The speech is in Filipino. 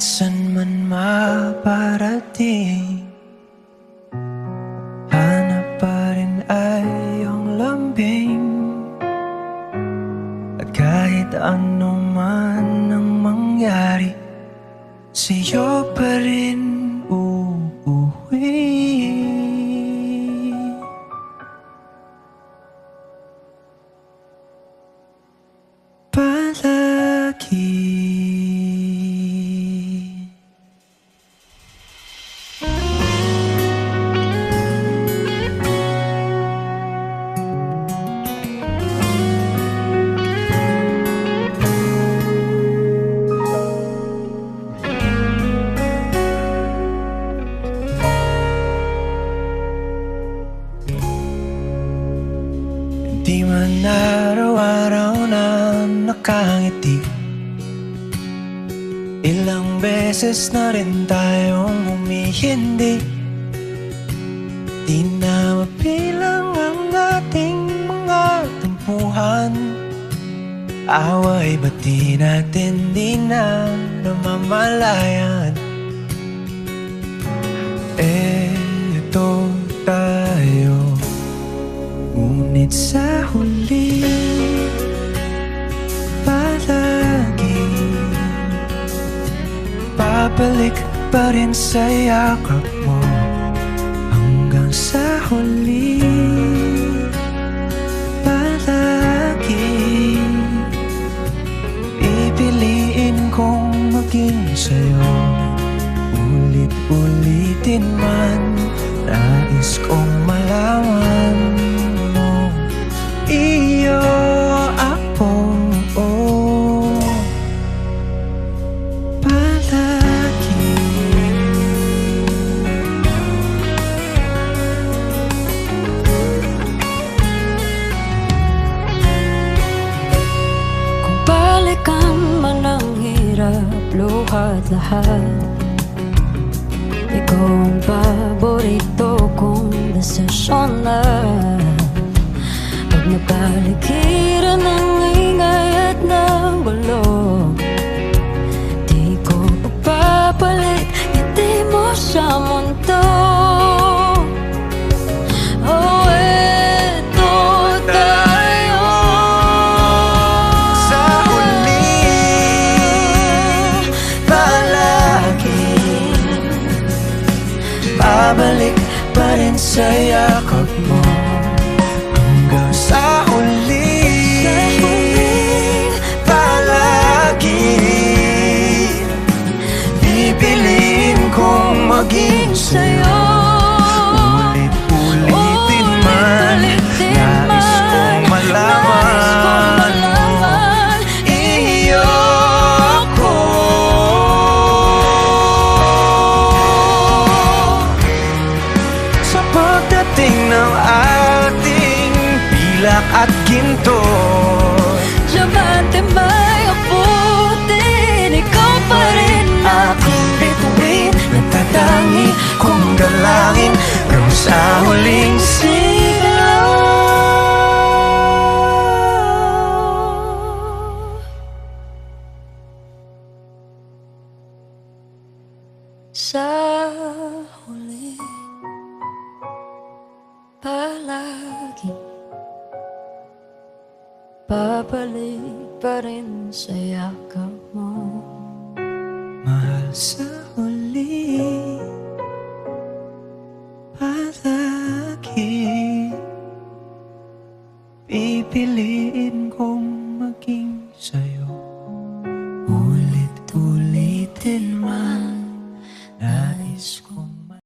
san man maparating Hanap pa rin ay iyong lambing. At kahit ano man ang mangyari Sa'yo pa rin uuwi Man araw-araw na nakangiti. Ilang beses na rin tayong humihindi. Di na mapilang ang ating mga tampuhan. Away ba't di natin di na namamalayan? Eto tayo. Ngunit sa Babalik pa rin sa yakap mo Hanggang sa huli. Palagi Pipiliin kong maging sa'yo. Ulit-ulitin man Nais kong malaman hirap, luhat lahat. Ikaw ang paborito kong desisyon na Pag napaligiran Babalik pa rin sa yakap mo Hanggang sa huli. Palagi. Pipiliin kong maging sa'yo at ginto. Diamante may abutin Ikaw pa rin Aking bituin Nagtatangi kong dalangin Hanggang sa huling sigaw. Sa huli Babalik pa rin sa yakap mo. Mahal sa